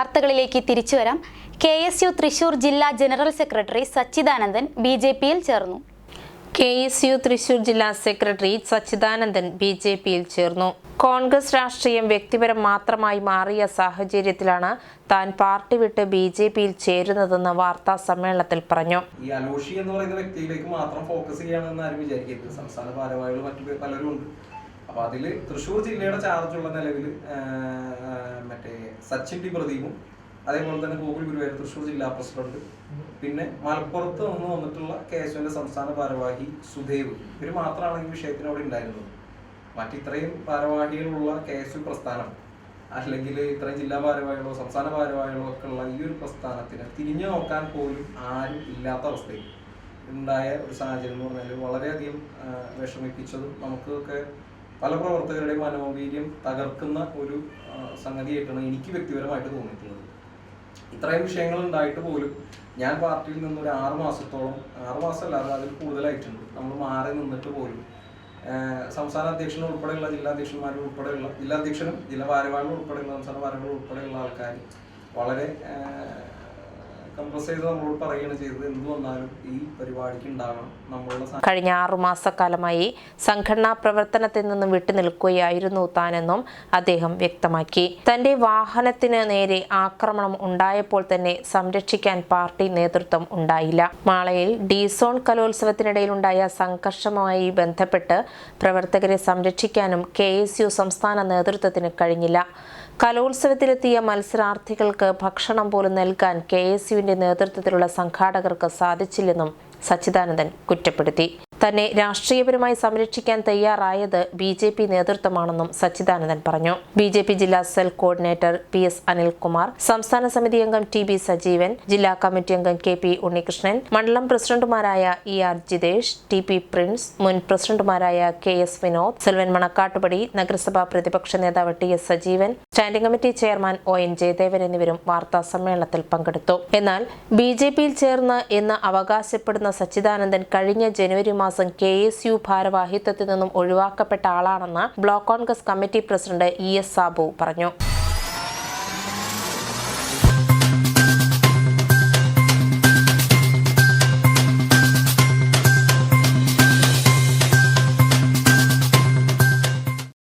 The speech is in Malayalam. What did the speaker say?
വാർത്തകളിലേക്ക് തിരിച്ചു വരാം. കെ എസ് യു തൃശൂർ ജില്ലാ general secretary Sachidanandan B J പിയിൽ ചേർന്നു. കെ എസ് യു തൃശൂർ ജില്ലാ സെക്രട്ടറി സച്ചിദാനന്ദൻ ബി ജെ പിയിൽ ചേർന്നു. കോൺഗ്രസ് രാഷ്ട്രീയം വ്യക്തിപരം മാത്രമായി മാറിയ സാഹചര്യത്തിലാണ് താൻ പാർട്ടി വിട്ട് ബി ജെ പിയിൽ ചേരുന്നതെന്ന് വാർത്താ സമ്മേളനത്തിൽ പറഞ്ഞു. ഈ അലോഷി എന്ന് പറയുന്ന വ്യക്തിയിലേക്ക് മാത്രം ഫോക്കസ് ചെയ്യണമെന്ന് ആരും വിചാരിക്കരുത്. സംസ്ഥാന ഭാരവാഹികൾ മറ്റു പലരും ഉണ്ട്. അപ്പൊ അതിൽ തൃശ്ശൂർ ജില്ലയുടെ ചാർജുള്ള നിലവിൽ മറ്റേ സച്ചിൻ ടി പ്രദീപും അതേപോലെ തന്നെ ഗോകുൽ ഗുരുവായൂർ തൃശ്ശൂർ ജില്ലാ പ്രസിഡന്റ് പിന്നെ മലപ്പുറത്ത് നിന്ന് വന്നിട്ടുള്ള കേശവന്റെ സംസ്ഥാന ഭാരവാഹി സുദേവ്. ഇവർ മാത്രമാണ് ഈ വിഷയത്തിന് അവിടെ ഉണ്ടായിരുന്നത്. മറ്റിത്രയും ഭാരവാഹികളുള്ള കേശു പ്രസ്ഥാനം അല്ലെങ്കിൽ ഇത്രയും ജില്ലാ ഭാരവാഹികളോ സംസ്ഥാന ഭാരവാഹികളോ ഒക്കെ ഉള്ള ഈ ഒരു പ്രസ്ഥാനത്തിന് തിരിഞ്ഞു നോക്കാൻ പോലും ആരും ഇല്ലാത്ത അവസ്ഥയിൽ ഉണ്ടായ ഒരു സാഹചര്യം എന്ന് പറഞ്ഞാൽ വളരെയധികം വിഷമിപ്പിച്ചതും നമുക്കൊക്കെ പല പ്രവർത്തകരുടെയും മനോവീര്യം തകർക്കുന്ന ഒരു സംഗതിയായിട്ടാണ് എനിക്ക് വ്യക്തിപരമായിട്ട് തോന്നിയിട്ടുള്ളത്. ഇത്രയും വിഷയങ്ങൾ ഉണ്ടായിട്ട് പോലും ഞാൻ പാർട്ടിയിൽ നിന്നൊരു ആറ് മാസത്തോളം ആറ് മാസമല്ല അത് അതിൽ കൂടുതലായിട്ടുണ്ട്. നമ്മൾ മാറി നിന്നിട്ട് പോലും സംസ്ഥാന അധ്യക്ഷൻ ഉൾപ്പെടെയുള്ള ജില്ലാ അധ്യക്ഷന്മാർ ഉൾപ്പെടെയുള്ള ജില്ലാ അധ്യക്ഷനും ജില്ലാ ഭാരവാഹികളും ഉൾപ്പെടെയുള്ള സംസ്ഥാന ഭാരവാഹികൾ ഉൾപ്പെടെയുള്ള ആൾക്കാർ വളരെ കംപ്രസ് ചെയ്ത് നമ്മളോട് പറയുകയാണ് ചെയ്തത്. എന്ത് വന്നാലും ഈ പരിപാടിക്ക് ഉണ്ടാകണം നമ്മളുടെ കഴിഞ്ഞ ആറുമാസക്കാലമായി സംഘടനാ പ്രവർത്തനത്തിൽ നിന്നും വിട്ടുനിൽക്കുകയായിരുന്നു താനെന്നും അദ്ദേഹം വ്യക്തമാക്കി. തന്റെ വാഹനത്തിന് നേരെ ആക്രമണം ഉണ്ടായപ്പോൾ തന്നെ സംരക്ഷിക്കാൻ പാർട്ടി നേതൃത്വം ഉണ്ടായില്ല. മാളയിൽ ഡിസോൺ കലോത്സവത്തിനിടയിലുണ്ടായ സംഘർഷവുമായി ബന്ധപ്പെട്ട് പ്രവർത്തകരെ സംരക്ഷിക്കാനും കെ എസ് യു സംസ്ഥാന നേതൃത്വത്തിന് കഴിഞ്ഞില്ല. കലോത്സവത്തിലെത്തിയ മത്സരാർത്ഥികൾക്ക് ഭക്ഷണം പോലും നൽകാൻ കെ എസ് യുവിന്റെ നേതൃത്വത്തിലുള്ള സംഘാടകർക്ക് സാധിച്ചില്ലെന്നും സച്ചിദാനന്ദൻ കുറ്റപ്പെടുത്തി. തന്നെ രാഷ്ട്രീയപരമായി സംരക്ഷിക്കാൻ തയ്യാറായത് ബി ജെ പി നേതൃത്വമാണെന്നും സച്ചിദാനന്ദൻ പറഞ്ഞു. ബി ജെ പി ജില്ലാ cell coordinator P S Anilkumar സംസ്ഥാന സമിതി അംഗം ടി ബി സജീവൻ ജില്ലാ കമ്മിറ്റി അംഗം കെ പി ഉണ്ണികൃഷ്ണൻ മണ്ഡലം പ്രസിഡന്റുമാരായ E R Jithesh T P Prince മുൻ പ്രസിഡന്റുമാരായ കെ എസ് വിനോദ് സെൽവൻ മണക്കാട്ടുപടി നഗരസഭാ പ്രതിപക്ഷ നേതാവ് T S Sajeevan standing committee chairman O N Jayadevan എന്നിവരും വാർത്താ സമ്മേളനത്തിൽ പങ്കെടുത്തു. എന്നാൽ ബി ജെ പിയിൽ ചേർന്ന് എന്ന് അവകാശപ്പെടുന്ന സച്ചിദാനന്ദൻ കഴിഞ്ഞ ജനുവരി മാസം കെ എസ് യു ഭാരവാഹിത്വത്തിൽ നിന്നും ഒഴിവാക്കപ്പെട്ട ആളാണെന്ന് block Congress committee president E S Sabu പറഞ്ഞു.